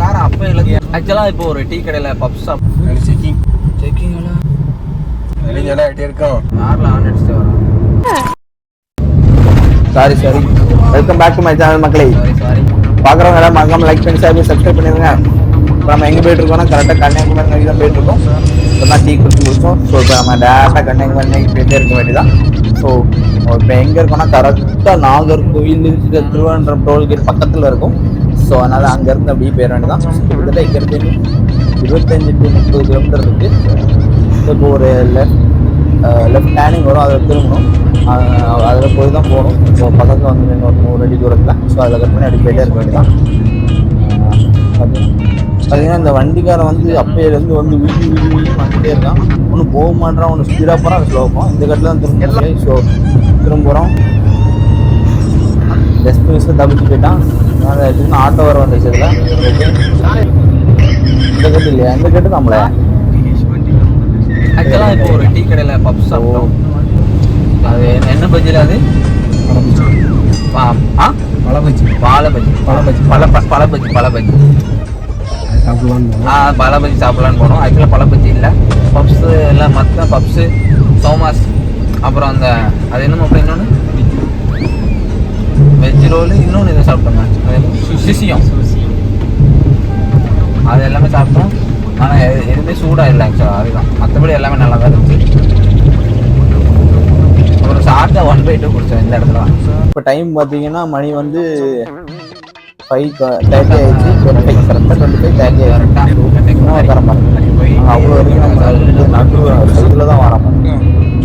Car அப்போ இல்லை ஆக்சுவலாக இப்போ ஒரு டீ கடையில் பப் ஷாப் செக்கிங் செக்கிங்களா வெளிஞ்சடா ஆகிட்டே இருக்கோம் காரில் ஆன் அடிச்சுட்டு வரோம் sorry sorry welcome back to my channel மக்களே. சாரி சாரி பார்க்குறவங்க எல்லாம் மறக்காம லைக் பண்ணி பண்ணி சப்ஸ்கிரைப் பண்ணிடுங்க. இப்போ நம்ம எங்கே போயிட்டு இருக்கோம்னா கரெக்டாக கன்னியாகுமரி நோக்கி தான் போயிட்டு இருக்கோம். இப்போ தான் டீ குடிச்சு முடிச்சோம். ஸோ இப்போ நம்ம டேரெக்டாக கன்னியாகுமரி நோக்கி போயிட்டே இருக்க வேண்டியதான் ஸோ இப்போ எங்கே இருக்கோம்னா கரெக்டாக நாகர்கோவில் திருவனந்தபுரம் டோல்கேட் பக்கத்தில் இருக்கும். ஸோ அதனால் அங்கேருந்து அப்படியே போயிட வேண்டியதான் கிட்டத்தட்ட இங்கேருந்து இருபத்தஞ்சு டு முப்பது கிலோமீட்டர் இருக்குது இப்போ ஒரு லெஃப்ட் லெஃப்ட் டேனிங் வரும் அதில் திரும்பணும். அதில் போய் தான் போகணும். ஸோ பக்கத்தில் வந்து நின்று ஒரு நூறு அடி தூரத்தில். ஸோ அதில் கட் பண்ணி அடி போயிட்டே இருக்க வேண்டியதான் பார்த்தீங்கன்னா இந்த வண்டிக்காரன் வந்து அப்பையிலேருந்து வந்து வீதி வீதி வீதி வந்துட்டே இருக்கான். ஒன்று போக மாட்டான் ஒன்று ஸ்பீடாக போகிறான் ஸ்லோ போகும் இந்த கட்டில் தான் திரும்ப ஸோ திரும்ப போகிறோம் ஜஸ்ட் மிஸ்ஸில் தப்பிச்சு போயிட்டான். அதனால சின்ன ஆட்டோ வர வந்த விஷயத்தில் இந்த கட்டு இல்லையா? இந்த கட்டு நம்மள. ஆக்சுவலாக இப்போ ஒரு டீ கடையில் பப் சாப்பிட்டோம். அது என்ன- பஜ்ஜியில் அது? ஆ ஆ? பழ பஜ்ஜி பாலை பஜ்ஜி பழ பஜ்ஜி. பழ ப- பழ பஜ்ஜி பழ பஜ்ஜி சாப்பிடுவான்னு ஆ பழ பஜ்ஜி சாப்பிடலான்னு போனோம். ஆக்சுவலாக பழ பஜ்ஜி இல்லை. பப்ஸு எல்லாம் மற்ற பப்ஸு சோமாஸ் அப்புறம் அந்த அது என்னமோ அப்புறம் இன்னொன்று வெஜ் ரோலு இன்னொன்று இதை சாப்பிட்டோங்க அது என்ன? சிசியம். அது எல்லாமே சாப்பிட்டோம். ஆனால் எதுவுமே சூடாக இல்லை ஆக்சுவலாக அதுதான். மற்றபடி எல்லாமே நல்லா தான் இருந்துச்சு. அப்புறம் சாப்பிட்டா ஒன் பை டூ குடிச்சோம் இந்த இடத்துல. இப்போ டைம் பார்த்தீங்கன்னா மணி வந்து ஃபைவ் தேர்ட்டி ஆயிடுச்சு. டுவெண்ட்டி ஃபைவ் கரெக்டாக டுவெண்ட்டி ஃபைவ் தேர்ட்டி ஆயிடுச்சு தர மாதிரி அவ்வளோ வரைக்கும் நம்ம நடு சைடில் தான் வர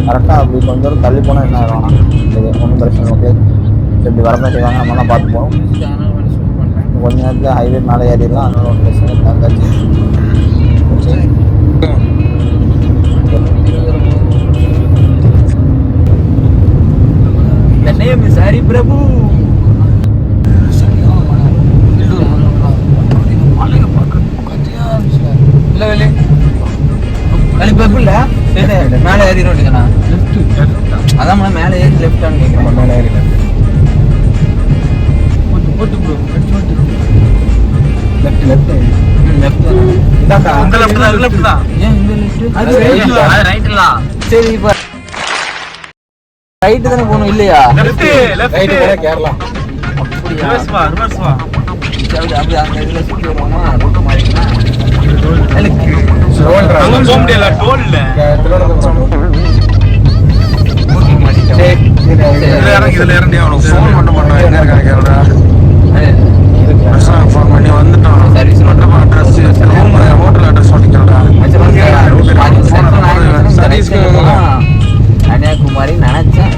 கரெக்டாக அப்படி கொஞ்சம் தள்ளி போனால் என்ன ஆகும்? இது ஒன்றும் பிரச்சனை ஓகே இப்படி வர மாதிரி செய்வாங்க நம்ம தான் பார்த்து இன்னும் கொஞ்ச நேரத்தில் ஹைவே மேலே ஏறிடலாம் அதனால ஒன்றும் பிரச்சனை வெளி வெளி பிரபு மேலே ஏறி ரோட்டுங்கண்ணா அதான் மேலே ஏறி லெஃப்டான்னு கேட்குறேன் மேலே லெஃப்ட் லெஃப்ட் லெஃப்ட் இந்த left தான், இது left தான். ஏன் இந்த லெஃப்ட் அது right இல்ல. அது ரைட் இல்ல. சரி இப்போ ரைட்டு தானே போகணும் இல்லையா? ரைட்டு போனா கேரளா. அப்படியா? ரிவர்ஸ் வா ரிவர்ஸ் வா. அப்படி அப்படி அந்த இதில் சுற்றி வருவோமா ரூட்டு மாறிக்கலாம் அங்க போக முடியல டோல் இல்ல. திருவனந்தபுரம் இதுல இறங்கி இதுல இறங்கி அவனுக்கு ஃபோன் மட்டும் பண்ணா எங்க இருக்காங்க கேளுடா பசங்க ஃபோன் பண்ணி வந்துட்டான் Service மட்டும் அட்ரஸ் ரூம் ஹோட்டல் அட்ரஸ் சொல்லிக்கிறடா சர்வீஸ்க்கு கன்னியாகுமரி நினைச்சேன்.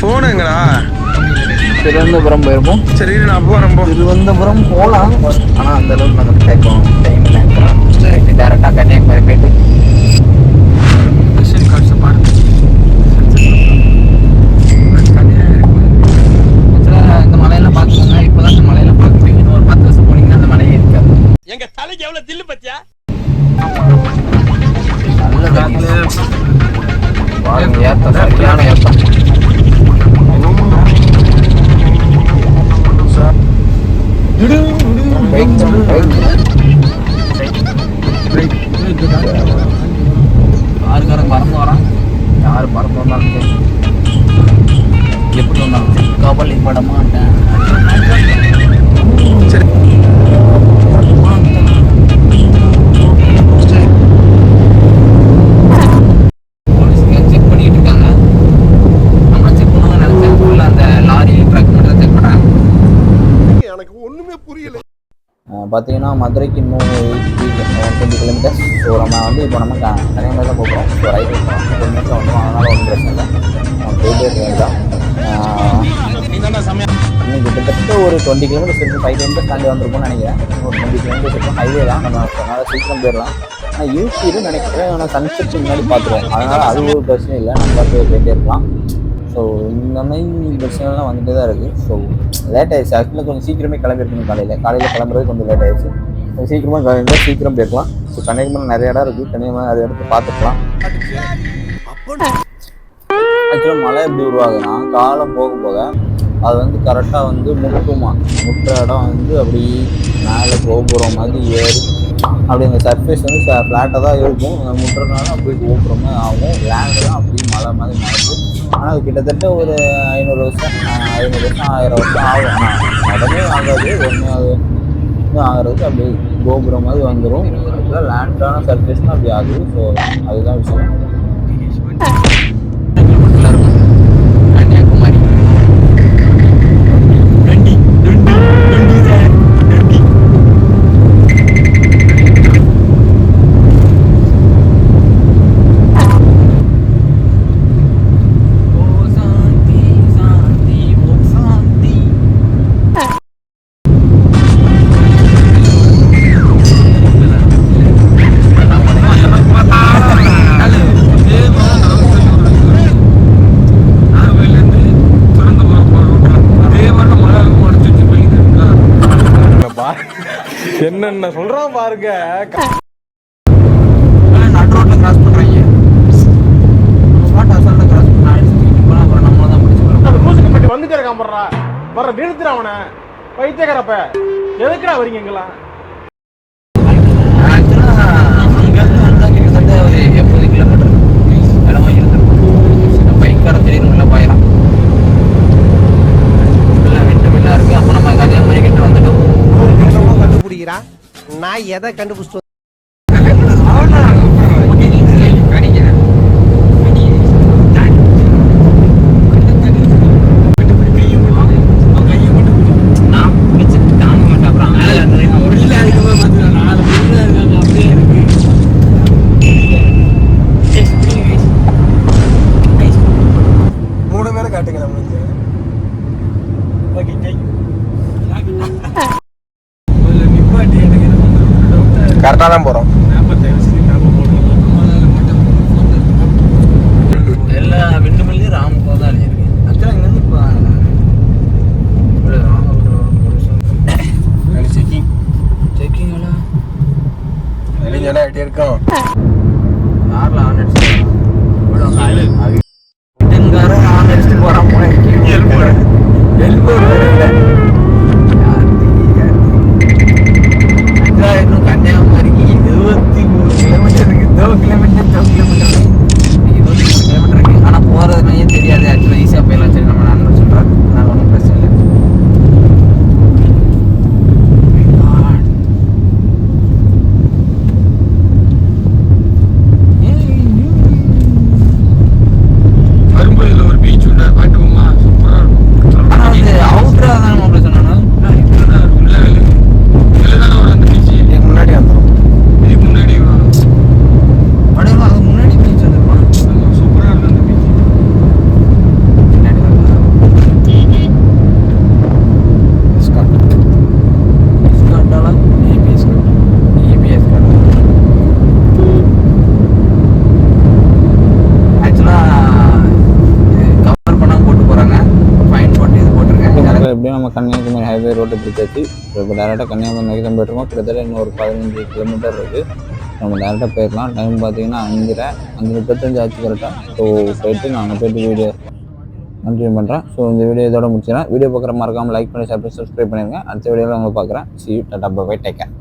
ஃபோன் எங்கடா? திருவனந்தபுரம் போயிருப்போம். சரி நான் போறேன் போ. திருவனந்தபுரம் போகலாம். ஆனா அந்த அளவுக்கு நமக்கு டைம் டைம் இல்லை பாருங்க ஏத்தம் சரியான ஏத்தம் பைக் பைக் யாருக்காரங்க பார்த்தீங்கன்னா மதுரைக்கு இன்னும் எயிட்டி டுவெண்ட்டி கிலோமீட்டர்ஸ் ஸோ நம்ம வந்து இப்போ நம்ம க- கன்னியாகுமரி தான் போகிறோம் ஸோ ரைட் போகிறோம் டென் மினிட்ஸில் வந்துடும் அதனால் ஒன்றும் பிரச்சனை இல்லை. போயிட்டே இருக்க இன்னும் கிட்டத்தட்ட ஒரு டுவெண்ட்டி கிலோமீட்டர்ஸ் இருக்கும் ஃபைவ் கிலோமீட்டர்ஸ் தாண்டி வந்திருக்கும்னு நினைக்கிறேன். ஒரு டுவெண்ட்டி கிலோமீட்டர்ஸ் இருக்கும். ஹைவே தான். நம்ம அதனால் சீக்கிரம் போயிடலாம். ஆனால் இருட்டிடும் நினைக்கிறேன். ஆனால் சன்செட் முன்னாடி பார்த்துருவோம் அதனால் அது ஒரு பிரச்சனை இல்லை. நம்ம போயிட்டே இருக்கலாம். ஸோ இந்த மாதிரி பிரச்சனைலாம் வந்துட்டு தான் இருக்குது ஸோ லேட் ஆயிடுச்சு. ஆக்சுவலாக கொஞ்சம் சீக்கிரமே கிளம்பிருக்கணும் காலையில். காலையில் கிளம்புறது கொஞ்சம் லேட் ஆயிடுச்சு. கொஞ்சம் சீக்கிரமாக கிளம்பினா சீக்கிரம் போயிருக்கலாம். ஸோ கன்னியாகுமரி நிறைய இடம் இருக்குது கன்னியாகுமரி அதை இடத்துல பார்த்துக்கலாம் ஆக்சுவலாக மழை எப்படி உருவாகுதுன்னா காலம் போக போக அது வந்து கரெக்டாக வந்து முட்டுமா. முட்டுற இடம் வந்து அப்படி மேலே கோபுரம் மாதிரி ஏறி அப்படி அந்த சர்ஃபேஸ் வந்து ஃப்ளாட்டாக தான் இருக்கும். அந்த முட்டுறதுனால அப்படி கோபுரம் மாதிரி ஆகும். லேண்டு தான் அப்படி மழை மாதிரி மாறுது ஆனால் அது கிட்டத்தட்ட ஒரு ஐநூறு வருஷம் ஐநூறு வருஷம் ஆயிரம் வருஷம் ஆகும். ஆனால் உடனே ஆகாது ஒன்று அது இது ஆகிறதுக்கு அப்படி கோபுரம் மாதிரி வந்துடும் இன்னொரு லேண்டான சர்ஃபேஸ்னால் அப்படி ஆகுது. ஸோ அதுதான் விஷயம். பாருங்க. வந்துட்டு இருக்கான் போடுறா. வர நிறுத்துற அவனை பைத்தியக்காரப்ப எதுக்குடா வரீங்க இங்கெல்லாம்? எதை கண்டுபிடிச்சிட்டு இப்போ டேரெக்டாக கன்னியாகுமரி நோக்கி தான் போயிட்டுருக்கோம் கிட்டத்தட்ட இன்னும் ஒரு பதினஞ்சு கிலோமீட்டர் இருக்குது நம்ம டேரெக்டாக போயிடலாம். டைம் பார்த்தீங்கன்னா அஞ்சரை அஞ்சு முப்பத்தஞ்சு ஆச்சு கரெக்டாக ஸோ போயிட்டு நாங்கள் போயிட்டு வீடியோ கண்டினியூ பண்ணுறேன் ஸோ இந்த வீடியோ இதோட முடிச்சிடறேன். வீடியோ பார்க்குற மறக்காமல் லைக் பண்ணி பண்ணி சப்ஸ்கிரைப் பண்ணிடுங்க அடுத்த வீடியோவில் உங்களை பார்க்குறேன். See tata bye take care